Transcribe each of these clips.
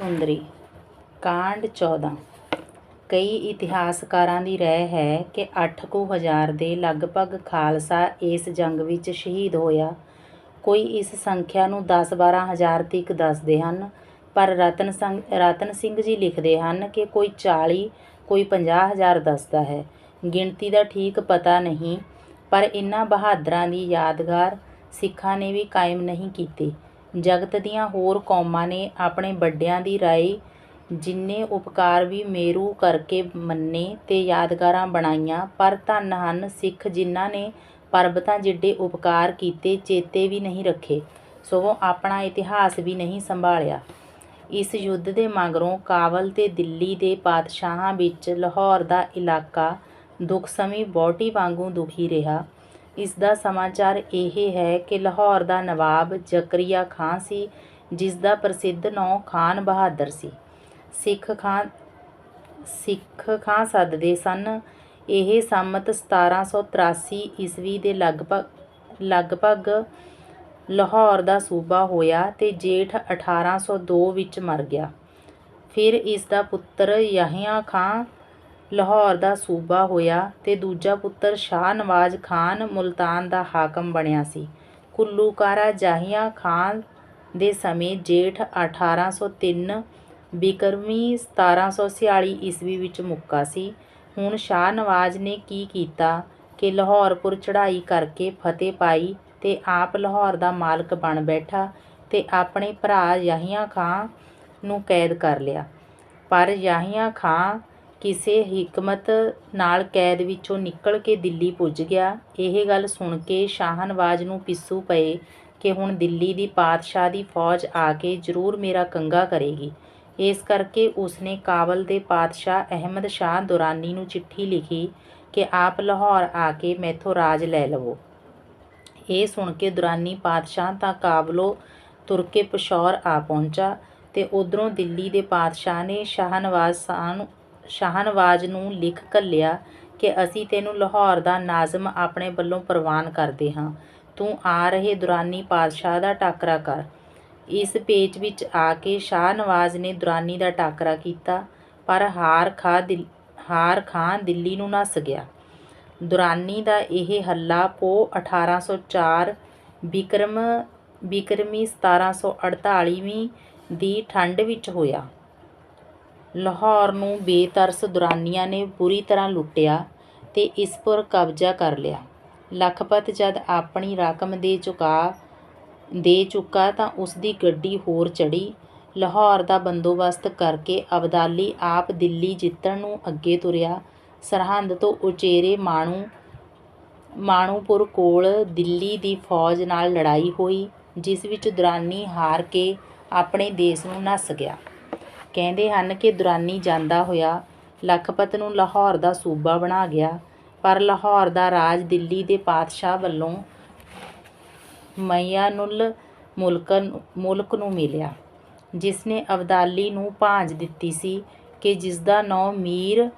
ਸੁੰਦਰੀ, ਕਾਂਡ 14 ਕਈ ਇਤਿਹਾਸਕਾਰਾਂ ਦੀ ਰਾਏ ਹੈ ਕਿ ਅੱਠ ਕੁ ਹਜ਼ਾਰ ਦੇ ਲਗਭਗ ਖਾਲਸਾ ਇਸ ਜੰਗ ਵਿੱਚ ਸ਼ਹੀਦ ਹੋਇਆ। ਕੋਈ ਇਸ ਸੰਖਿਆ ਨੂੰ 10-12 ਹਜ਼ਾਰ ਤੀਕ ਦੱਸਦੇ ਹਨ, ਪਰ ਰਤਨ ਸੰਗ, ਰਤਨ ਸਿੰਘ ਜੀ ਲਿਖਦੇ ਹਨ ਕਿ ਕੋਈ 40 ਕੋਈ 50 ਹਜ਼ਾਰ ਦੱਸਦਾ ਹੈ। ਗਿਣਤੀ ਦਾ ਠੀਕ ਪਤਾ ਨਹੀਂ, ਪਰ ਇਨ੍ਹਾਂ ਬਹਾਦਰਾਂ ਦੀ ਯਾਦਗਾਰ ਸਿੱਖਾਂ ਨੇ ਵੀ ਕਾਇਮ ਨਹੀਂ ਕੀਤੀ। ਜਗਤ ਦੀਆਂ ਹੋਰ ਕੌਮਾਂ ਨੇ ਆਪਣੇ ਵੱਡਿਆਂ ਦੀ ਰਾਏ, ਜਿੰਨੇ ਉਪਕਾਰ ਵੀ ਮੇਰੂ ਕਰਕੇ ਮੰਨੇ ਤੇ ਯਾਦਗਾਰਾਂ ਬਣਾਈਆਂ, ਪਰ ਧੰਨ ਹਨ ਸਿੱਖ ਜਿਨ੍ਹਾਂ ਨੇ ਪਰਬਤਾਂ ਜਿੱਡੇ ਉਪਕਾਰ ਕੀਤੇ, ਚੇਤੇ ਵੀ ਨਹੀਂ ਰੱਖੇ, ਸਗੋਂ ਆਪਣਾ ਇਤਿਹਾਸ ਵੀ ਨਹੀਂ ਸੰਭਾਲਿਆ। ਇਸ ਯੁੱਧ ਦੇ ਮਗਰੋਂ ਕਾਬਲ ਤੇ ਦਿੱਲੀ ਦੇ ਪਾਤਸ਼ਾਹਾਂ ਵਿੱਚ ਲਾਹੌਰ ਦਾ ਇਲਾਕਾ ਦੁੱਖ ਸਮੇਂ ਵਹੁਟੀ ਵਾਂਗੂ ਦੁਖੀ ਰਿਹਾ। ਇਸ ਦਾ ਸਮਾਚਾਰ ਇਹ ਹੈ ਕਿ ਲਾਹੌਰ ਦਾ ਨਵਾਬ ਜ਼ਕਰੀਆ ਖਾਂ ਸੀ ਜਿਸ ਦਾ ਪ੍ਰਸਿੱਧ ਨਾਂ ਖਾਨ ਬਹਾਦਰ ਸੀ। ਸਿੱਖ ਖਾਂ ਸਿੱਖ ਖਾਂ ਸੱਦਦੇ ਸਨ। ਇਹ ਸੰਮਤ 1783 ਈਸਵੀ ਦੇ ਲਗਭਗ ਲਗਭਗ ਲਾਹੌਰ ਦਾ ਸੂਬਾ ਹੋਇਆ ਤੇ ਜੇਠ 1802 ਵਿੱਚ ਮਰ ਗਿਆ। ਫਿਰ ਇਸ ਦਾ ਪੁੱਤਰ ਯਹੀਆ ਖਾਂ ਲਾਹੌਰ ਦਾ ਸੂਬਾ ਹੋਇਆ ਤੇ ਦੂਜਾ ਪੁੱਤਰ ਸ਼ਾਹ ਨਵਾਜ਼ ਖਾਨ ਮੁਲਤਾਨ ਦਾ ਹਾਕਮ ਬਣਿਆ ਸੀ। ਕੁੱਲੂਕਾਰਾ ਜਾਹੀਆ ਖਾਨ ਦੇ ਸਮੇਂ ਜੇਠ 1803 ਬਿਕਰਮੀ 1746 ਈਸਵੀ ਵਿੱਚ ਮੁੱਕਾ ਸੀ। ਹੁਣ ਸ਼ਾਹ ਨਵਾਜ਼ ਨੇ ਕੀ ਕੀਤਾ ਕਿ ਲਾਹੌਰਪੁਰ ਚੜ੍ਹਾਈ ਕਰਕੇ ਫਤਿਹ ਪਾਈ ਤੇ ਆਪ ਲਾਹੌਰ ਦਾ ਮਾਲਕ ਬਣ ਬੈਠਾ ਤੇ ਆਪਣੇ ਭਰਾ ਯਹੀਆ ਖਾਂ ਨੂੰ ਕੈਦ ਕਰ ਲਿਆ। ਪਰ ਯਹੀਆ ਖਾਂ ਕਿਸੇ ਹਿਕਮਤ ਨਾਲ ਕੈਦ ਵਿੱਚੋਂ ਨਿਕਲ ਕੇ ਦਿੱਲੀ ਪੁੱਜ ਗਿਆ। ਇਹ ਗੱਲ ਸੁਣ ਕੇ ਸ਼ਾਹਨਵਾਜ਼ ਨੂੰ ਪਿੱਸੂ ਪਏ ਕਿ ਹੁਣ ਦਿੱਲੀ ਦੀ ਪਾਤਸ਼ਾਹ ਦੀ ਫੌਜ ਆ ਕੇ ਜ਼ਰੂਰ ਮੇਰਾ ਕੰਗਾ ਕਰੇਗੀ। ਇਸ ਕਰਕੇ ਉਸਨੇ ਕਾਬਲ ਦੇ ਪਾਤਸ਼ਾਹ ਅਹਿਮਦ ਸ਼ਾਹ ਦੁਰਾਨੀ ਨੂੰ ਚਿੱਠੀ ਲਿਖੀ ਕਿ ਆਪ ਲਾਹੌਰ ਆ ਕੇ ਮੈਥੋਂ ਰਾਜ ਲੈ ਲਵੋ। ਇਹ ਸੁਣ ਕੇ ਦੁਰਾਨੀ ਪਾਤਸ਼ਾਹ ਤਾਂ ਕਾਬਲੋਂ ਤੁਰ ਕੇ ਪਸ਼ੌਰ ਆ ਪਹੁੰਚਾ ਤੇ ਉਧਰੋਂ ਦਿੱਲੀ ਦੇ ਪਾਤਸ਼ਾਹ ਨੇ ਸ਼ਾਹਨਵਾਜ਼ ਸ਼ਾਹ ਨੂੰ ਸ਼ਾਹਨਵਾਜ਼ ਨੂੰ ਲਿਖ ਘੱਲਿਆ ਕਿ ਅਸੀਂ ਤੈਨੂੰ ਲਾਹੌਰ ਦਾ ਨਾਜ਼ਮ ਆਪਣੇ ਵੱਲੋਂ ਪ੍ਰਵਾਨ ਕਰਦੇ ਹਾਂ। ਤੂੰ ਆ ਰਹੇ ਦੁਰਾਨੀ ਪਾਤਸ਼ਾਹ ਦਾ ਟਾਕਰਾ ਕਰ। ਇਸ ਪੇਚ ਵਿੱਚ ਆ ਕੇ ਸ਼ਾਹਨਵਾਜ਼ ਨੇ ਦੁਰਾਨੀ ਦਾ ਟਾਕਰਾ ਕੀਤਾ, ਪਰ ਹਾਰ ਖਾ ਦਿਲ, ਹਾਰ ਖਾਂ ਦਿੱਲੀ ਨੂੰ ਨੱਸ ਗਿਆ। ਦੁਰਾਨੀ ਦਾ ਇਹ ਹੱਲਾ ਪੋ 1804 ਬਿਕਰਮ, ਬਿਕਰਮੀ 1748ਵੀਂ ਦੀ ਠੰਡ ਵਿੱਚ ਹੋਇਆ। ਲਾਹੌਰ ਨੂੰ ਬੇਤਰਸ ਦੁਰਾਨੀਆਂ ਨੇ ਬੁਰੀ ਤਰ੍ਹਾਂ ਲੁੱਟਿਆ ਤੇ ਇਸ ਪਰ ਕਬਜ਼ਾ ਕਰ ਲਿਆ। ਲਖਪਤ ਜਦ ਆਪਣੀ ਰਕਮ ਦੇ ਚੁਕਾ, ਦੇ ਚੁੱਕਾ ਤਾਂ ਉਸ ਦੀ ਗੱਡੀ ਹੋਰ ਚੜੀ ਲਾਹੌਰ ਦਾ ਬੰਦੋਬਸਤ ਕਰਕੇ ਅਬਦਾਲੀ ਆਪ ਦਿੱਲੀ ਜਿੱਤਣ ਨੂੰ ਅੱਗੇ ਤੁਰਿਆ। ਸਰਹੰਦ ਤੋਂ ਉਚੇਰੇ ਮਾਣੂ, ਮਾਣੂਪੁਰ ਕੋਲ ਦਿੱਲੀ ਦੀ ਫੌਜ ਨਾਲ ਲੜਾਈ ਹੋਈ, ਜਿਸ ਵਿੱਚ ਦੁਰਾਨੀ ਹਾਰ ਕੇ ਆਪਣੇ ਦੇਸ਼ ਨੂੰ ਨੱਸ ਗਿਆ। ਕਹਿੰਦੇ ਹਨ ਕਿ ਦੁਰਾਨੀ ਜਾਂਦਾ ਹੋਇਆ ਲਖਪਤ ਨੂੰ ਲਾਹੌਰ ਦਾ ਸੂਬਾ ਬਣਾ ਗਿਆ, ਪਰ ਲਾਹੌਰ ਦਾ ਰਾਜ ਦਿੱਲੀ ਦੇ ਪਾਤਸ਼ਾਹ ਵੱਲੋਂ ਮਈਆਨੁਲ ਮੁਲਕ ਮੁਲਕ ਨੂੰ ਮਿਲਿਆ ਜਿਸ ਨੇ ਅਬਦਾਲੀ ਨੂੰ ਭਾਂਜ ਦਿੱਤੀ ਸੀ ਕਿ ਜਿਸ ਦਾ ਨਾਂ ਮੀਰ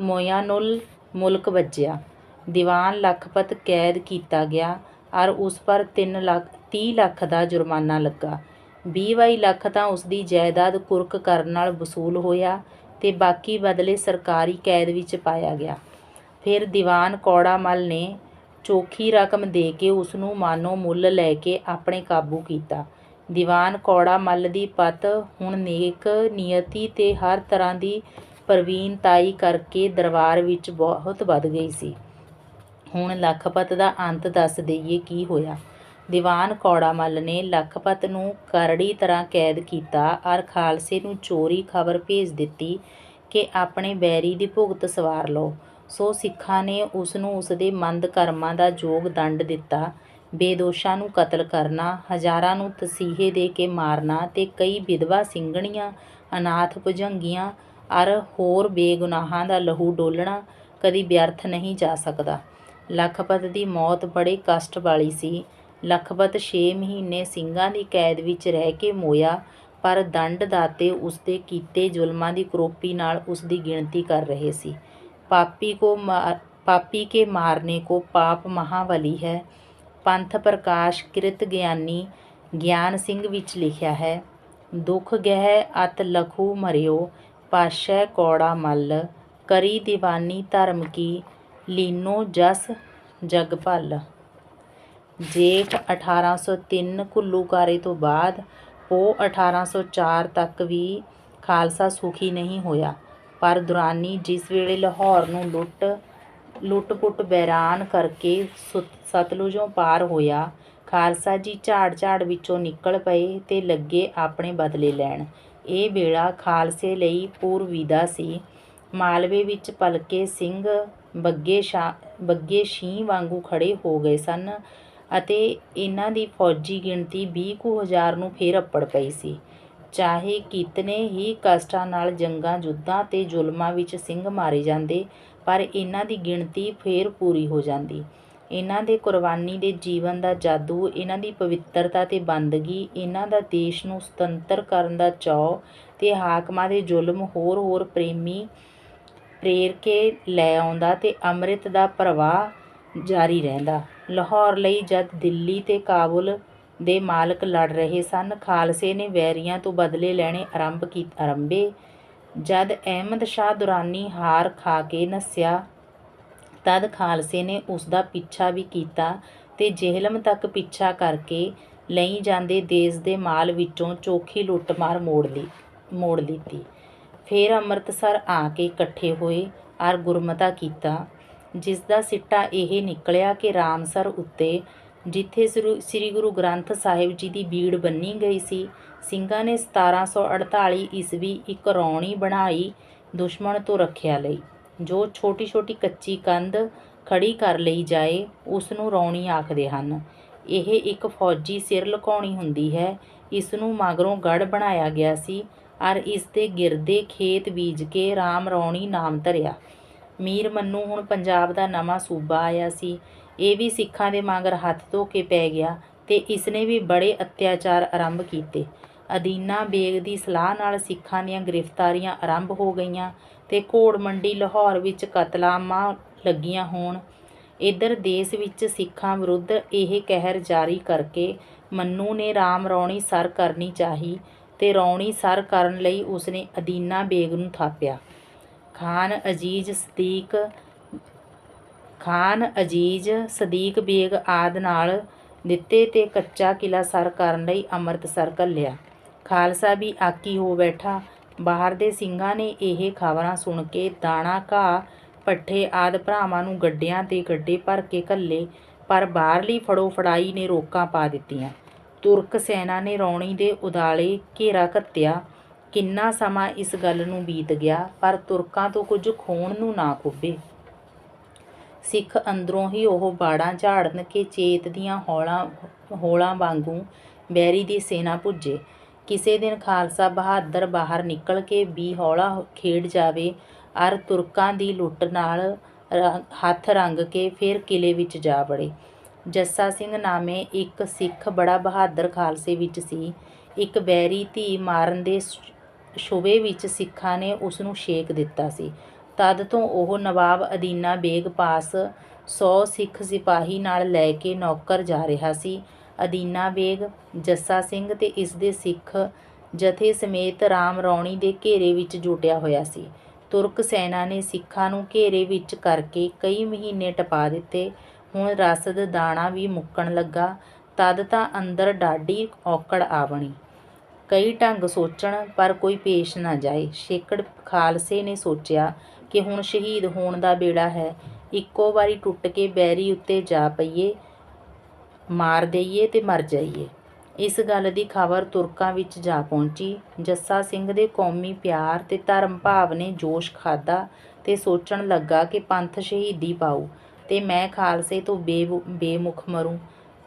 ਮੋਇਆਨੁਲ ਮੁਲਕ ਵੱਜਿਆ। ਦੀਵਾਨ ਲਖਪਤ ਕੈਦ ਕੀਤਾ ਗਿਆ, ਔਰ ਉਸ ਪਰ 3 ਲੱਖ 30 ਲੱਖ ਦਾ ਜੁਰਮਾਨਾ ਲੱਗਾ। 20 ਲੱਖ ਤਾਂ ਉਸ ਦੀ ਜਾਇਦਾਦ ਕੁਰਕ ਕਰਨ ਨਾਲ ਵਸੂਲ ਹੋਇਆ ਤੇ ਬਾਕੀ ਬਦਲੇ ਸਰਕਾਰੀ ਕੈਦ ਵਿੱਚ ਪਾਇਆ ਗਿਆ। ਫਿਰ ਦੀਵਾਨ ਕੌੜਾ ਮੱਲ ਨੇ ਚੋਖੀ ਰਕਮ ਦੇ ਕੇ ਉਸ ਨੂੰ ਮਾਨੋ ਮੁੱਲ ਲੈ ਕੇ ਆਪਣੇ ਕਾਬੂ ਕੀਤਾ। ਦੀਵਾਨ ਕੌੜਾ ਮੱਲ ਦੀ ਪਤ ਹੁਣ ਨੇਕ ਨੀਅਤੀ ਤੇ ਹਰ ਤਰ੍ਹਾਂ ਦੀ ਪ੍ਰਵੀਨਤਾਈ ਕਰਕੇ ਦਰਬਾਰ ਵਿੱਚ ਬਹੁਤ ਵੱਧ ਗਈ ਸੀ। ਹੁਣ ਲੱਖਪਤ ਦਾ ਅੰਤ ਦੱਸ ਦਈਏ ਕੀ ਹੋਇਆ। ਦੀਵਾਨ ਕੌੜਾ ਮੱਲ ਨੇ ਲਖਪਤ ਨੂੰ ਕਰੜੀ ਤਰ੍ਹਾਂ ਕੈਦ ਕੀਤਾ ਔਰ ਖਾਲਸੇ ਨੂੰ ਚੋਰੀ ਖਬਰ ਭੇਜ ਦਿੱਤੀ ਕਿ ਆਪਣੇ ਬੈਰੀ ਦੀ ਭੁਗਤ ਸਵਾਰ ਲਓ। ਸੋ ਸਿੱਖਾਂ ਨੇ ਉਸ ਨੂੰ ਉਸ ਦੇ ਮੰਦ ਕਰਮਾਂ ਦਾ ਯੋਗ ਦੰਡ ਦਿੱਤਾ। ਬੇਦੋਸ਼ਾਂ ਨੂੰ ਕਤਲ ਕਰਨਾ, ਹਜ਼ਾਰਾਂ ਨੂੰ ਤਸੀਹੇ ਦੇ ਕੇ ਮਾਰਨਾ ਤੇ ਕਈ ਵਿਧਵਾ ਸਿੰਘਣੀਆਂ, ਅਨਾਥ ਭੁਜੰਗੀਆਂ ਅਰ ਹੋਰ ਬੇਗੁਨਾਹਾਂ ਦਾ ਲਹੂ ਡੋਲਣਾ ਕਦੀ ਵਿਅਰਥ ਨਹੀਂ ਜਾ ਸਕਦਾ। ਲਖਪਤ ਦੀ ਮੌਤ ਬੜੇ ਕਸ਼ਟ ਵਾਲੀ ਸੀ। ਲਖਪਤ ਛੇ ਮਹੀਨੇ ਸਿੰਘਾਂ ਦੀ ਕੈਦ ਵਿੱਚ ਰਹਿ ਕੇ ਮੋਇਆ, ਪਰ ਦੰਡ ਦਾਤੇ ਉਸ ਦੇ ਕੀਤੇ ਜ਼ੁਲਮਾਂ ਦੀ ਕਰੋਪੀ ਨਾਲ ਉਸ ਦੀ ਗਿਣਤੀ ਕਰ ਰਹੇ ਸੀ। ਪਾਪੀ ਕੋ ਮਾਰ, ਪਾਪੀ ਕੇ ਮਾਰਨੇ ਕੋ ਪਾਪ ਮਹਾਬਲੀ ਹੈ। ਪੰਥ ਪ੍ਰਕਾਸ਼ ਕਿਰਤ ਗਿਆਨੀ ਗਿਆਨ ਸਿੰਘ ਵਿੱਚ ਲਿਖਿਆ ਹੈ, ਦੁਖ ਗਹਿ ਅਤ ਲਖੂ ਮਰਿਓ, ਪਾਸ਼ੈ ਕੌੜਾ ਮੱਲ, ਕਰੀ ਦੀਵਾਨੀ ਧਰਮ ਕੀ, ਲੀਨੋ ਜਸ ਜਗ ਭਲ। ਜੇਠ 1803 ਘੁੱਲੂਕਾਰੇ ਤੋਂ ਬਾਅਦ ਉਹ 1804 ਤੱਕ ਵੀ ਖਾਲਸਾ ਸੁਖੀ ਨਹੀਂ ਹੋਇਆ। ਪਰ ਦੁਰਾਨੀ ਜਿਸ ਵੇਲੇ ਲਾਹੌਰ ਨੂੰ ਲੁੱਟ, ਲੁੱਟ-ਪੁੱਟ ਬੈਰਾਨ ਕਰਕੇ ਸਤਲੁਜੋਂ ਪਾਰ ਹੋਇਆ, ਖਾਲਸਾ ਜੀ ਝਾੜ-ਝਾੜ ਵਿੱਚੋਂ ਨਿਕਲ ਪਏ ਤੇ ਲੱਗੇ ਆਪਣੇ ਬਦਲੇ ਲੈਣ। ਇਹ ਵੇਲਾ ਖਾਲਸੇ ਲਈ ਪੂਰਵੀਦਾ ਸੀ। ਮਾਲਵੇ ਵਿੱਚ ਪਲਕੇ ਸਿੰਘ ਬੱਗੇ ਸ਼ਾ, ਬੱਗੇ ਸ਼ੀਂਹ ਵਾਂਗੂ ਖੜੇ ਹੋ ਗਏ ਸਨ। ਅਤੇ ਇਹਨਾਂ ਦੀ ਫੌਜੀ ਗਿਣਤੀ ਵੀਹ ਕੁ ਹਜ਼ਾਰ ਨੂੰ ਫਿਰ ਅੱਪੜ ਪਈ ਸੀ। ਚਾਹੇ ਕਿਤਨੇ ਹੀ ਕਸ਼ਟਾਂ ਨਾਲ ਜੰਗਾਂ ਯੁੱਧਾਂ ਅਤੇ ਜ਼ੁਲਮਾਂ ਵਿੱਚ ਸਿੰਘ ਮਾਰੇ ਜਾਂਦੇ, ਪਰ ਇਹਨਾਂ ਦੀ ਗਿਣਤੀ ਫਿਰ ਪੂਰੀ ਹੋ ਜਾਂਦੀ। ਇਹਨਾਂ ਦੇ ਕੁਰਬਾਨੀ ਦੇ ਜੀਵਨ ਦਾ ਜਾਦੂ, ਇਹਨਾਂ ਦੀ ਪਵਿੱਤਰਤਾ ਅਤੇ ਬੰਦਗੀ, ਇਹਨਾਂ ਦਾ ਦੇਸ਼ ਨੂੰ ਸੁਤੰਤਰ ਕਰਨ ਦਾ ਚਾਅ ਅਤੇ ਹਾਕਮਾਂ ਦੇ ਜ਼ੁਲਮ ਹੋਰ ਹੋਰ ਪ੍ਰੇਮੀ ਪ੍ਰੇਰ ਕੇ ਲੈ ਆਉਂਦਾ ਅਤੇ ਅੰਮ੍ਰਿਤ ਦਾ ਪ੍ਰਵਾਹ ਜਾਰੀ ਰਹਿੰਦਾ। ਲਾਹੌਰ ਲਈ ਜਦ ਦਿੱਲੀ ਤੇ ਕਾਬੁਲ ਦੇ ਮਾਲਕ ਲੜ ਰਹੇ ਸਨ, ਖਾਲਸੇ ਨੇ ਵੈਰੀਆਂ ਤੋਂ ਬਦਲੇ ਲੈਣੇ ਆਰੰਭ ਕੀ ਆਰੰਭੇ। ਜਦ ਅਹਿਮਦ ਸ਼ਾਹ ਦੁਰਾਨੀ ਹਾਰ ਖਾ ਕੇ ਨੱਸਿਆ, ਤਦ ਖਾਲਸੇ ਨੇ ਉਸ ਦਾ ਪਿੱਛਾ ਵੀ ਕੀਤਾ ਤੇ ਜੇਹਲਮ ਤੱਕ ਪਿੱਛਾ ਕਰਕੇ ਲਈ ਜਾਂਦੇ ਦੇਸ਼ ਦੇ ਮਾਲ ਵਿੱਚੋਂ ਚੋਖੀ ਲੁੱਟਮਾਰ ਮੋੜ ਲਈ ਮੋੜ ਲਿੱਤੀ। ਫਿਰ ਅੰਮ੍ਰਿਤਸਰ ਆ ਕੇ ਇਕੱਠੇ ਹੋਏ ਔਰ ਗੁਰਮਤਾ ਕੀਤਾ। ਜਿਸ ਦਾ ਸਿੱਟਾ ਇਹ ਨਿਕਲਿਆ ਕਿ ਰਾਮਸਰ ਉੱਤੇ, ਜਿੱਥੇ ਸ੍ਰੀ ਸ੍ਰੀ ਗੁਰੂ ਗ੍ਰੰਥ ਸਾਹਿਬ ਜੀ ਦੀ ਬੀੜ ਬੰਨੀ ਗਈ ਸੀ, ਸਿੰਘਾਂ ਨੇ 1748 ਈਸਵੀ ਇੱਕ ਰੌਣੀ ਬਣਾਈ ਦੁਸ਼ਮਣ ਤੋਂ ਰੱਖਿਆ ਲਈ, ਜੋ ਛੋਟੀ ਛੋਟੀ ਕੱਚੀ ਕੰਧ ਖੜੀ ਕਰ ਲਈ ਜਾਏ ਉਸ ਨੂੰ ਰੌਣੀ ਆਖਦੇ ਹਨ। ਇਹ ਇੱਕ ਫੌਜੀ ਸਿਰ ਲੁਕਾਉਣੀ ਹੁੰਦੀ ਹੈ ਇਸ ਨੂੰ ਮਗਰੋਂ ਗੜ ਬਣਾਇਆ ਗਿਆ ਸੀ ਔਰ ਇਸ ਦੇ ਗਿਰਦੇ ਖੇਤ ਬੀਜ ਕੇ ਰਾਮ ਰੌਣੀ ਨਾਮ ਧਰਿਆ। ਮੀਰ ਮੰਨੂ ਹੁਣ ਪੰਜਾਬ ਦਾ ਨਵਾਂ ਸੂਬਾ ਆਇਆ ਸੀ। ਇਹ ਵੀ ਸਿੱਖਾਂ ਦੇ ਮਗਰ ਹੱਥ ਧੋ ਕੇ ਪੈ ਗਿਆ ਤੇ ਇਸਨੇ ਵੀ ਬੜੇ ਅਤਿਆਚਾਰ ਆਰੰਭ ਕੀਤੇ। ਅਦੀਨਾ ਬੇਗ ਦੀ ਸਲਾਹ ਨਾਲ ਸਿੱਖਾਂ ਦੀਆਂ ਗ੍ਰਿਫਤਾਰੀਆਂ ਆਰੰਭ ਹੋ ਗਈਆਂ ਤੇ ਘੋੜ ਮੰਡੀ ਲਾਹੌਰ ਵਿੱਚ ਕਤਲਾਮਾਂ ਲੱਗੀਆਂ ਹੋਣ। ਇੱਧਰ ਦੇਸ਼ ਵਿੱਚ ਸਿੱਖਾਂ ਵਿਰੁੱਧ ਇਹ ਕਹਿਰ ਜਾਰੀ ਕਰਕੇ ਮੰਨੂ ਨੇ ਰਾਮ ਰੌਣੀ ਸਰ ਕਰਨੀ ਚਾਹੀ ਤੇ ਰੌਣੀ ਸਰ ਕਰਨ ਲਈ ਉਸਨੇ ਅਦੀਨਾ ਬੇਗ ਨੂੰ ਥਾਪਿਆ। ਖਾਨ ਅਜੀਜ਼ ਸਦੀਕ, ਖਾਨ ਅਜੀਜ਼ ਸਦੀਕ ਬੇਗ ਆਦ ਨਾਲ ਦਿੱਤੇ ਤੇ ਕੱਚਾ ਕਿਲਾ ਸਰ ਕਰਨ ਲਈ ਅੰਮ੍ਰਿਤਸਰ ਘੱਲਿਆ। ਖਾਲਸਾ ਵੀ ਆਕੀ ਹੋ ਬੈਠਾ। ਬਾਹਰ ਦੇ ਸਿੰਘਾਂ ਨੇ ਇਹ ਖਬਰਾਂ ਸੁਣ ਕੇ ਦਾਣਾ, ਘਾਹ ਪੱਠੇ ਆਦ ਭਰਾਵਾਂ ਨੂੰ ਗੱਡਿਆਂ ਤੇ ਗੱਡੇ ਭਰ ਕੇ ਘੱਲੇ, ਪਰ ਬਾਹਰਲੀ ਫੜੋ ਫੜਾਈ ਨੇ ਰੋਕਾਂ ਪਾ ਦਿੱਤੀਆਂ। ਤੁਰਕ ਸੈਨਾ ਨੇ ਰੌਣੀ ਦੇ ਉਦਾਲੇ ਘੇਰਾ ਘੱਤਿਆ। ਕਿੰਨਾ ਸਮਾਂ ਇਸ ਗੱਲ ਨੂੰ ਬੀਤ ਗਿਆ, ਪਰ ਤੁਰਕਾਂ ਤੋਂ ਕੁਝ ਖੋਣ ਨੂੰ ਨਾ ਖੁੱਬੇ ਸਿੱਖ ਅੰਦਰੋਂ ਹੀ ਉਹ ਬਾੜਾਂ ਝਾੜਨ ਕੇ ਚੇਤ ਦੀਆਂ ਹੌਲਾਂ ਹੌਲਾਂ ਵਾਂਗੂ ਬੈਰੀ ਦੀ ਸੇਨਾ ਪੁੱਜੇ। ਕਿਸੇ ਦਿਨ ਖਾਲਸਾ ਬਹਾਦਰ ਬਾਹਰ ਨਿਕਲ ਕੇ ਵੀ ਹੌਲਾ ਖੇਡ ਜਾਵੇ, ਅਰ ਤੁਰਕਾਂ ਦੀ ਲੁੱਟ ਨਾਲ ਹੱਥ ਰੰਗ ਕੇ ਫਿਰ ਕਿਲੇ ਵਿੱਚ ਜਾ ਵੜੇ। ਜੱਸਾ ਸਿੰਘ ਨਾਮੇ ਇੱਕ ਸਿੱਖ ਬੜਾ ਬਹਾਦਰ ਖਾਲਸੇ ਵਿੱਚ ਸੀ। ਇੱਕ ਬੈਰੀ ਧੀ ਮਾਰਨ ਦੇ ਸ਼ੁਬੇ ਵਿੱਚ ਸਿੱਖਾਂ ਨੇ ਉਸ ਨੂੰ ਛੇਕ ਦਿੱਤਾ ਸੀ। ਤਦ ਤੋਂ ਉਹ ਨਵਾਬ ਅਦੀਨਾ ਬੇਗ ਪਾਸ 100 ਸਿੱਖ ਸਿਪਾਹੀ ਨਾਲ ਲੈ ਕੇ ਨੌਕਰ ਜਾ ਰਿਹਾ ਸੀ। ਅਦੀਨਾ ਬੇਗ, ਜੱਸਾ ਸਿੰਘ ਤੇ ਇਸ ਦੇ ਸਿੱਖ ਜਥੇ ਸਮੇਤ ਰਾਮ ਰੌਣੀ ਦੇ ਘੇਰੇ ਵਿੱਚ ਜੁਟਿਆ ਹੋਇਆ ਸੀ। ਤੁਰਕ ਸੈਨਾ ਨੇ ਸਿੱਖਾਂ ਨੂੰ ਘੇਰੇ ਵਿੱਚ ਕਰਕੇ ਕਈ ਮਹੀਨੇ ਟਪਾ ਦਿੱਤੇ। ਹੁਣ ਰਸਦ ਦਾਣਾ ਵੀ ਮੁੱਕਣ ਲੱਗਾ। ਤਦ ਤਾਂ ਅੰਦਰ ਡਾਢੀ ਔਕੜ ਆ ਬਣੀ। ਕਈ ਢੰਗ ਸੋਚਣ, ਪਰ ਕੋਈ ਪੇਸ਼ ਨਾ ਜਾਏ। ਸ਼ੇਕੜ ਖਾਲਸੇ ਨੇ ਸੋਚਿਆ ਕਿ ਹੁਣ ਸ਼ਹੀਦ ਹੋਣ ਦਾ ਵੇਲਾ ਹੈ। ਇੱਕੋ ਵਾਰੀ ਟੁੱਟ ਕੇ ਬੈਰੀ ਉੱਤੇ ਜਾ ਪਈਏ, ਮਾਰ ਦੇਈਏ ਤੇ ਮਰ ਜਾਈਏ। ਇਸ ਗੱਲ ਦੀ ਖਬਰ ਤੁਰਕਾਂ ਵਿੱਚ ਜਾ ਪਹੁੰਚੀ। ਜੱਸਾ ਸਿੰਘ ਦੇ ਕੌਮੀ ਪਿਆਰ ਤੇ ਧਰਮ ਭਾਵ ਨੇ ਜੋਸ਼ ਖਾਦਾ ਤੇ ਸੋਚਣ ਲੱਗਾ ਕਿ ਪੰਥ ਸ਼ਹੀਦੀ ਪਾਉ ਤੇ ਮੈਂ ਖਾਲਸੇ ਤੋਂ ਬੇ ਬੇਮੁਖ ਮਰੂੰ।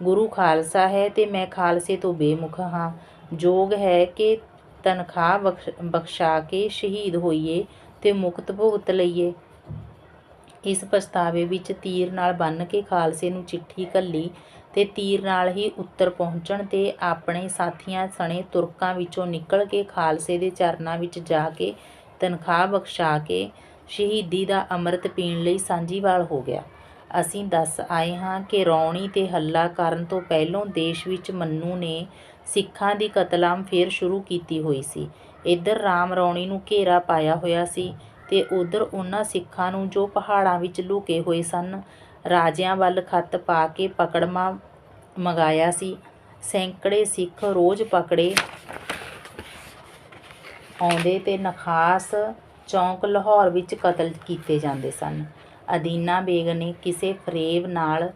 ਗੁਰੂ ਖਾਲਸਾ ਹੈ ਤੇ ਮੈਂ ਖਾਲਸੇ ਤੋਂ ਬੇਮੁਖ ਹਾਂ। ਯੋਗ ਹੈ ਕਿ ਤਨਖਾਹ ਬਖਸ਼- ਬਖਸ਼ਾ ਕੇ ਸ਼ਹੀਦ ਹੋਈਏ ਤੇ ਮੁਕਤ ਭੁਗਤ ਲਈਏ। ਇਸ ਪਛਤਾਵੇ ਵਿੱਚ ਤੀਰ ਨਾਲ ਬੰਨ੍ਹ ਕੇ ਖਾਲਸੇ ਨੂੰ ਚਿੱਠੀ ਘੱਲੀ ਤੇ ਤੀਰ ਨਾਲ ਹੀ ਉੱਤਰ ਪਹੁੰਚਣ ਤੇ ਆਪਣੇ ਸਾਥੀਆਂ ਸਣੇ ਤੁਰਕਾਂ ਵਿੱਚੋਂ ਨਿਕਲ ਕੇ ਖਾਲਸੇ ਦੇ ਚਰਨਾਂ ਵਿੱਚ ਜਾ ਕੇ ਤਨਖਾਹ ਬਖਸ਼ਾ ਕੇ ਸ਼ਹੀਦੀ ਦਾ ਅੰਮ੍ਰਿਤ ਪੀਣ ਲਈ ਸਾਂਝੀਵਾਲ ਹੋ ਗਿਆ। ਅਸੀਂ ਦੱਸ ਆਏ ਹਾਂ ਕਿ ਰੌਣੀ ਤੇ ਹੱਲਾ ਕਰਨ ਤੋਂ ਪਹਿਲੋਂ ਦੇਸ਼ ਵਿੱਚ ਮੰਨੂ ਨੇ ਸਿੱਖਾਂ ਦੀ ਕਤਲੇਆਮ ਫੇਰ ਸ਼ੁਰੂ ਕੀਤੀ ਹੋਈ ਸੀ। ਇੱਧਰ ਰਾਮ ਰੌਣੀ ਨੂੰ ਘੇਰਾ ਪਾਇਆ ਹੋਇਆ ਸੀ ਤੇ ਉੱਧਰ ਉਹਨਾਂ ਸਿੱਖਾਂ ਨੂੰ ਜੋ ਪਹਾੜਾਂ ਵਿੱਚ ਲੁਕੇ ਹੋਏ ਸਨ, ਰਾਜਿਆਂ ਵੱਲ ਖੱਤ ਪਾ ਕੇ ਪਕੜਵਾਂ ਮੰਗਾਇਆ ਸੀ। ਸੈਂਕੜੇ ਸਿੱਖ ਰੋਜ਼ ਪਕੜੇ ਆਉਂਦੇ ਤੇ ਨਖਾਸ ਚੌਂਕ ਲਾਹੌਰ ਵਿੱਚ ਕਤਲ ਕੀਤੇ ਜਾਂਦੇ ਸਨ। ਅਦੀਨਾ ਬੇਗ ਨੇ ਕਿਸੇ ਫਰੇਬ ਨਾਲ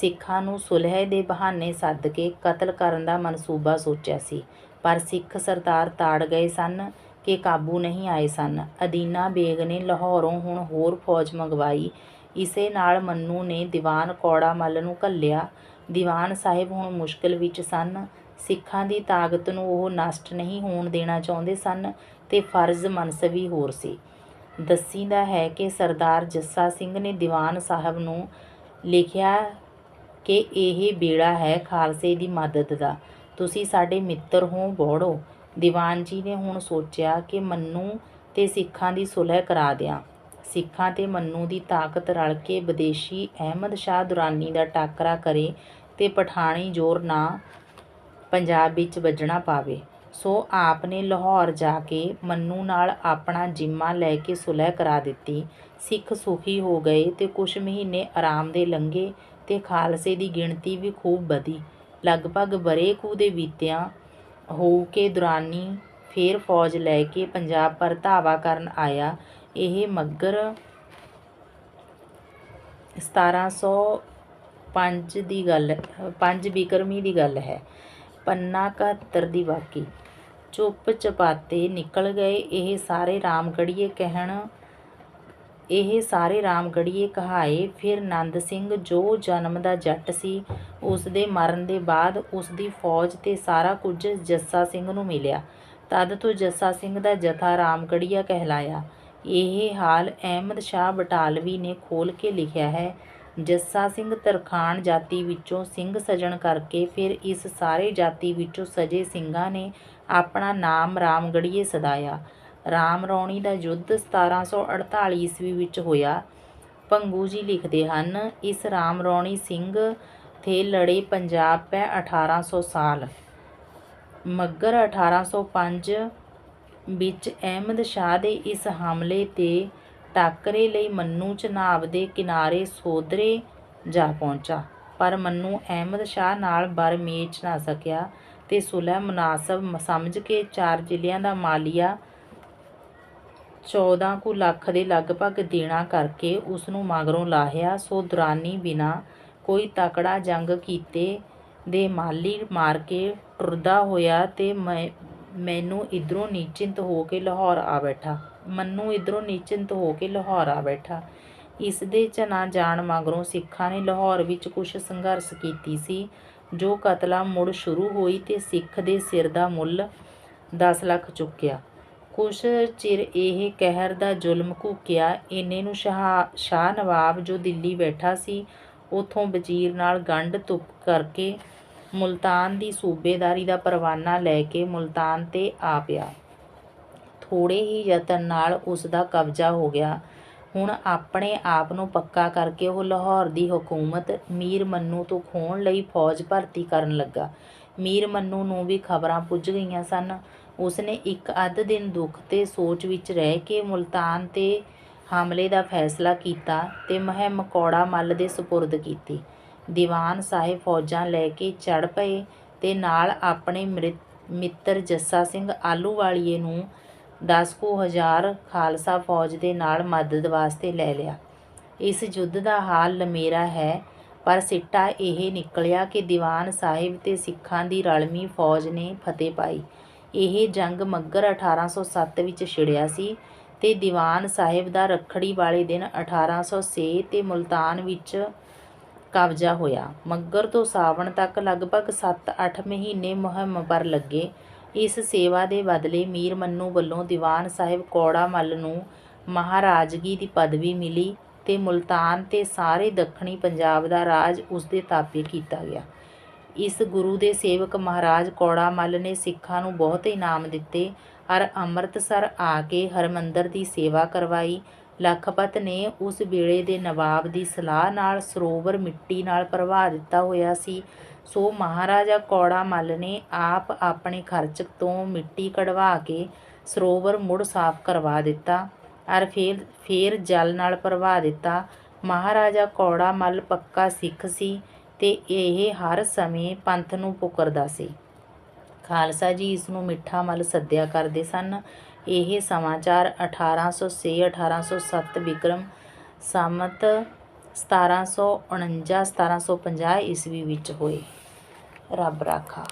ਸਿੱਖਾਂ ਨੂੰ ਸੁਲਹਿ ਦੇ ਬਹਾਨੇ ਸੱਦ ਕੇ ਕਤਲ ਕਰਨ ਦਾ ਮਨਸੂਬਾ ਸੋਚਿਆ ਸੀ, ਪਰ ਸਿੱਖ ਸਰਦਾਰ ਤਾੜ ਗਏ ਸਨ ਕਿ ਕਾਬੂ ਨਹੀਂ ਆਏ ਸਨ। ਅਦੀਨਾ ਬੇਗ ਨੇ ਲਾਹੌਰੋਂ ਹੁਣ ਹੋਰ ਫੌਜ ਮੰਗਵਾਈ। ਇਸੇ ਨਾਲ ਮੰਨੂ ਨੇ ਦੀਵਾਨ ਕੌੜਾ ਮੱਲ ਨੂੰ ਘੱਲਿਆ। ਦੀਵਾਨ ਸਾਹਿਬ ਹੁਣ ਮੁਸ਼ਕਲ ਵਿੱਚ ਸਨ। ਸਿੱਖਾਂ ਦੀ ਤਾਕਤ ਨੂੰ ਉਹ ਨਸ਼ਟ ਨਹੀਂ ਹੋਣ ਦੇਣਾ ਚਾਹੁੰਦੇ ਸਨ ਤੇ ਫ਼ਰਜ਼ ਮਨਸਬੀ ਹੋਰ ਸੀ। ਦੱਸੀਦਾ ਹੈ ਕਿ ਸਰਦਾਰ ਜੱਸਾ ਸਿੰਘ ਨੇ ਦੀਵਾਨ ਸਾਹਿਬ ਨੂੰ ਲਿਖਿਆ ਕਿ ਇਹ ਬੇੜਾ ਹੈ ਖਾਲਸੇ ਦੀ ਮਦਦ ਦਾ, ਤੁਸੀਂ ਸਾਡੇ ਮਿੱਤਰ ਹੋ ਬੋੜੋ। ਦੀਵਾਨ ਜੀ ਨੇ ਹੁਣ ਸੋਚਿਆ ਕਿ ਮੰਨੂ ਤੇ ਸਿੱਖਾਂ ਦੀ ਸੁਲਹਿ ਕਰਾ ਦਿਆਂ। ਸਿੱਖਾਂ ਤੇ ਮੰਨੂ ਦੀ ਤਾਕਤ ਰਲ ਕੇ ਵਿਦੇਸ਼ੀ ਅਹਿਮਦ ਸ਼ਾਹ ਦੁਰਾਨੀ ਦਾ ਟਾਕਰਾ ਕਰੇ ਤੇ ਪਠਾਣੀ ਜ਼ੋਰ ਨਾ ਪੰਜਾਬ ਵਿੱਚ ਵੱਜਣਾ ਪਾਵੇ। ਸੋ ਆਪ ਨੇ ਲਾਹੌਰ ਜਾ ਕੇ ਮੰਨੂ ਨਾਲ ਆਪਣਾ ਜ਼ਿੰਮਾ ਲੈ ਕੇ ਸੁਲਹਿ ਕਰਾ ਦਿੱਤੀ। ਸਿੱਖ ਸੁਖੀ ਹੋ ਗਏ ਤੇ ਕੁਝ ਮਹੀਨੇ ਆਰਾਮ ਦੇ ਲੰਘੇ ਤੇ ਖਾਲਸੇ ਦੀ ਗਿਣਤੀ ਵੀ ਖੂਬ ਵਧੀ। ਲਗਭਗ ਵਰ੍ਹੇ ਕੁ ਦੇ ਬੀਤਿਆਂ ਹੋ ਕੇ ਦੁਰਾਨੀ ਫੇਰ ਫੌਜ ਲੈ ਕੇ ਪੰਜਾਬ ਪਰ ਧਾਵਾ ਕਰਨ ਆਇਆ। ਇਹ ਮੱਘਰ ਸਤਾਰਾਂ ਸੌ ਪੰਜ ਦੀ ਗੱਲ, ਪੰਜ ਬਿਕਰਮੀ ਦੀ ਗੱਲ ਹੈ। ਪੰਨਾ ਇਕਹੱਤਰ ਦੀ ਬਾਕੀ। ਚੁੱਪ ਚਪਾਤੇ ਨਿਕਲ ਗਏ ਇਹ ਸਾਰੇ ਰਾਮਗੜ੍ਹੀਏ ਕਹਿਣ ਇਹ ਸਾਰੇ ਰਾਮਗੜ੍ਹੀਏ ਕਹਾਏ। ਫਿਰ ਨੰਦ ਸਿੰਘ ਜੋ ਜਨਮ ਦਾ ਜੱਟ ਸੀ, ਉਸਦੇ ਮਰਨ ਦੇ ਬਾਅਦ ਉਸਦੀ ਫੌਜ ਤੇ ਸਾਰਾ ਕੁਝ ਜੱਸਾ ਸਿੰਘ ਨੂੰ ਮਿਲਿਆ। ਤਦ ਤੋਂ ਜੱਸਾ ਸਿੰਘ ਦਾ ਜਥਾ ਰਾਮਗੜ੍ਹੀਆ ਕਹਿਲਾਇਆ। ਇਹ ਹਾਲ ਅਹਿਮਦ ਸ਼ਾਹ ਬਟਾਲਵੀ ਨੇ ਖੋਲ੍ਹ ਕੇ ਲਿਖਿਆ ਹੈ। ਜੱਸਾ ਸਿੰਘ ਤਰਖਾਣ ਜਾਤੀ ਵਿੱਚੋਂ ਸਿੰਘ ਸਜਣ ਕਰਕੇ ਫਿਰ ਇਸ ਸਾਰੇ ਜਾਤੀ ਵਿੱਚੋਂ ਸਜੇ ਸਿੰਘਾਂ ਨੇ ਆਪਣਾ ਨਾਮ ਰਾਮਗੜੀਏ ਸਦਾਇਆ। ਰਾਮ ਰੌਣੀ ਦਾ ਯੁੱਧ ਸਤਾਰਾਂ ਸੌ ਅੜਤਾਲੀ ਈਸਵੀ ਵਿੱਚ ਹੋਇਆ। ਪੰਗੂ ਜੀ ਲਿਖਦੇ ਹਨ, ਇਸ ਰਾਮ ਰੌਣੀ ਸਿੰਘ ਥੇ ਲੜੇ ਪੰਜਾਬ ਪੈ ਅਠਾਰਾਂ ਸੌ ਸਾਲ। ਮੱਘਰ ਅਠਾਰਾਂ ਸੌ ਪੰਜ ਵਿੱਚ ਅਹਿਮਦ ਸ਼ਾਹ ਦੇ ਇਸ ਹਮਲੇ ਤੇ ਟਾਕਰੇ ਲਈ ਮੰਨੂ ਚਨਾਬ ਦੇ ਕਿਨਾਰੇ ਸੋਧਰੇ ਜਾ ਪਹੁੰਚਾ, ਪਰ ਮੰਨੂ ਅਹਿਮਦ ਸ਼ਾਹ ਨਾਲ ਬਰ ਮੇਚ ਨਾ ਸਕਿਆ ਤੇ ਸੁਲਹ ਮੁਨਾਸਬ ਸਮਝ ਕੇ ਚਾਰ ਜ਼ਿਲ੍ਹਿਆਂ ਦਾ ਮਾਲੀਆ ਚੌਦਾਂ ਕੁ ਲੱਖ ਦੇ ਲਗਭਗ ਦੇਣਾ ਕਰਕੇ ਉਸਨੂੰ ਮਗਰੋਂ ਲਾਹਿਆ। ਸੋ ਦੁਰਾਨੀ ਬਿਨਾਂ ਕੋਈ ਤਕੜਾ ਜੰਗ ਕੀਤੇ ਦੇ ਮਾਲੀ ਮਾਰ ਕੇ ਟੁਰਦਾ ਹੋਇਆ ਤੇ ਮੈਨੂੰ ਇੱਧਰੋਂ ਨਿਸ਼ਚਿੰਤ ਹੋ ਕੇ ਲਾਹੌਰ ਆ ਬੈਠਾ ਮੰਨੂ ਇੱਧਰੋਂ ਨਿਸ਼ਚਿੰਤ ਹੋ ਕੇ ਲਾਹੌਰ ਆ ਬੈਠਾ। ਇਸਦੇ ਝਨਾ ਜਾਣ ਮਗਰੋਂ ਸਿੱਖਾਂ ਨੇ ਲਾਹੌਰ ਵਿੱਚ ਕੁਝ ਸੰਘਰਸ਼ ਕੀਤੀ ਸੀ, ਜੋ ਕਤਲਾ ਮੁੜ ਸ਼ੁਰੂ ਹੋਈ ਤੇ ਸਿੱਖ ਦੇ ਸਿਰ ਦਾ ਮੁੱਲ ਦਸ ਲੱਖ ਚੁੱਕਿਆ। ਕੁਛ ਚਿਰ ਇਹ ਕਹਿਰ ਦਾ ਜ਼ੁਲਮ ਘੁਕਿਆ। ਏਨੇ ਨੂੰ ਸ਼ਾਹ ਨਵਾਬ ਜੋ ਦਿੱਲੀ ਬੈਠਾ ਸੀ, ਉਥੋਂ ਵਜ਼ੀਰ ਨਾਲ ਗੰਢ ਧੁੱਪ ਕਰਕੇ ਮੁਲਤਾਨ ਦੀ ਸੂਬੇਦਾਰੀ ਦਾ ਪਰਵਾਨਾ ਲੈ ਕੇ ਮੁਲਤਾਨ ਤੇ ਆ ਪਿਆ। ਥੋੜ੍ਹੇ ਹੀ ਯਤਨ ਨਾਲ ਉਸਦਾ ਕਬਜ਼ਾ ਹੋ ਗਿਆ। ਹੁਣ ਆਪਣੇ ਆਪ ਨੂੰ ਪੱਕਾ ਕਰਕੇ ਉਹ ਲਾਹੌਰ ਦੀ ਹਕੂਮਤ ਮੀਰ ਮੰਨੂ ਤੋਂ ਖੋਹਣ ਲਈ ਫੌਜ ਭਰਤੀ ਕਰਨ ਲੱਗਾ। ਮੀਰ ਮੰਨੂ ਨੂੰ ਵੀ ਖ਼ਬਰਾਂ ਪੁੱਜ ਗਈਆਂ ਸਨ। ਉਸਨੇ ਇੱਕ ਅੱਧ ਦਿਨ ਦੁੱਖ ਤੇ ਸੋਚ ਵਿੱਚ ਰਹਿ ਕੇ ਮੁਲਤਾਨ ਤੇ ਹਮਲੇ ਦਾ ਫ਼ੈਸਲਾ ਕੀਤਾ ਤੇ ਮੁਹਿੰਮ ਮਕੌੜਾ ਮੱਲ ਦੇ ਸਪੁਰਦ ਕੀਤੀ। ਦੀਵਾਨ ਸਾਹਿਬ ਫੌਜਾਂ ਲੈ ਕੇ ਚੜ੍ਹ ਪਏ ਤੇ ਨਾਲ ਆਪਣੇ ਮਿੱਤਰ ਜੱਸਾ ਸਿੰਘ ਆਹਲੂਵਾਲੀਏ ਨੂੰ ਦਸ ਕੁ ਹਜ਼ਾਰ ਖਾਲਸਾ ਫੌਜ ਦੇ ਨਾਲ ਮਦਦ ਵਾਸਤੇ ਲੈ ਲਿਆ। ਇਸ ਯੁੱਧ ਦਾ ਹਾਲ ਲਮੇਰਾ ਹੈ, ਪਰ ਸਿੱਟਾ ਇਹ ਨਿਕਲਿਆ ਕਿ ਦੀਵਾਨ ਸਾਹਿਬ ਤੇ ਸਿੱਖਾਂ ਦੀ ਰਲਮੀ ਫੌਜ ਨੇ ਫਤਿਹ ਪਾਈ। ਇਹ ਜੰਗ ਮੱਘਰ ਅਠਾਰਾਂ ਸੌ ਸੱਤ ਵਿੱਚ ਛਿੜਿਆ ਸੀ ਤੇ ਦੀਵਾਨ ਸਾਹਿਬ ਦਾ ਰੱਖੜੀ ਵਾਲੇ ਦਿਨ ਅਠਾਰਾਂ ਸੌ ਛੇ ਤੇ ਮੁਲਤਾਨ ਵਿੱਚ ਕਬਜ਼ਾ ਹੋਇਆ। ਮੱਘਰ ਤੋਂ ਸਾਵਣ ਤੱਕ ਲਗਭਗ ਸੱਤ ਅੱਠ ਮਹੀਨੇ ਮੁਹਿੰਮ ਪਰ ਲੱਗੇ। ਇਸ ਸੇਵਾ ਦੇ ਬਦਲੇ ਮੀਰ ਮੰਨੂ ਵੱਲੋਂ ਦੀਵਾਨ ਸਾਹਿਬ ਕੌੜਾ ਮੱਲ ਨੂੰ ਮਹਾਰਾਜਗੀ ਦੀ ਪਦਵੀ ਮਿਲੀ ਤੇ ਮੁਲਤਾਨ ਤੇ ਸਾਰੇ ਦੱਖਣੀ ਪੰਜਾਬ ਦਾ ਰਾਜ ਉਸਦੇ ਤਾਬੇ ਕੀਤਾ ਗਿਆ। ਇਸ ਗੁਰੂ ਦੇ ਸੇਵਕ ਮਹਾਰਾਜ ਕੌੜਾ ਮੱਲ ਨੇ ਸਿੱਖਾਂ ਨੂੰ ਬਹੁਤ ਇਨਾਮ ਦਿੱਤੇ ਅਰ ਅੰਮ੍ਰਿਤਸਰ ਆ ਕੇ ਹਰਿਮੰਦਰ ਦੀ ਸੇਵਾ ਕਰਵਾਈ। ਲਖਪਤ ਨੇ ਉਸ ਵੇਲੇ ਦੇ ਨਵਾਬ ਦੀ ਸਲਾਹ ਨਾਲ ਸਰੋਵਰ ਮਿੱਟੀ ਨਾਲ ਭਰਵਾ ਦਿੱਤਾ ਹੋਇਆ ਸੀ। ਸੋ ਮਹਾਰਾਜਾ ਕੌੜਾ ਮੱਲ ਨੇ ਆਪ ਆਪਣੇ ਖਰਚ ਤੋਂ ਮਿੱਟੀ ਕਢਵਾ ਕੇ ਸਰੋਵਰ ਮੁੜ ਸਾਫ਼ ਕਰਵਾ ਦਿੱਤਾ ਅਰ ਫੇਰ ਫੇਰ ਜਲ ਨਾਲ ਭਰਵਾ ਦਿੱਤਾ ਮਹਾਰਾਜਾ ਕੌੜਾ ਮੱਲ ਪੱਕਾ ਸਿੱਖ ਸੀ ਤੇ ਇਹ ਹਰ ਸਮੇਂ ਪੰਥ ਨੂੰ ਪੁਕਰਦਾ ਸੀ। ਖਾਲਸਾ ਜੀ ਇਸ ਨੂੰ ਮਿੱਠਾ ਮੱਲ ਸੱਦਿਆ ਕਰਦੇ ਸਨ। ਇਹ ਸਮਾਚਾਰ 1806 1807 ਵਿਕਰਮ ਸੰਮਤ 1749 1750 ਈਸਵੀ ਵਿੱਚ ਹੋਏ। ਰੱਬ ਰਾਖਾ।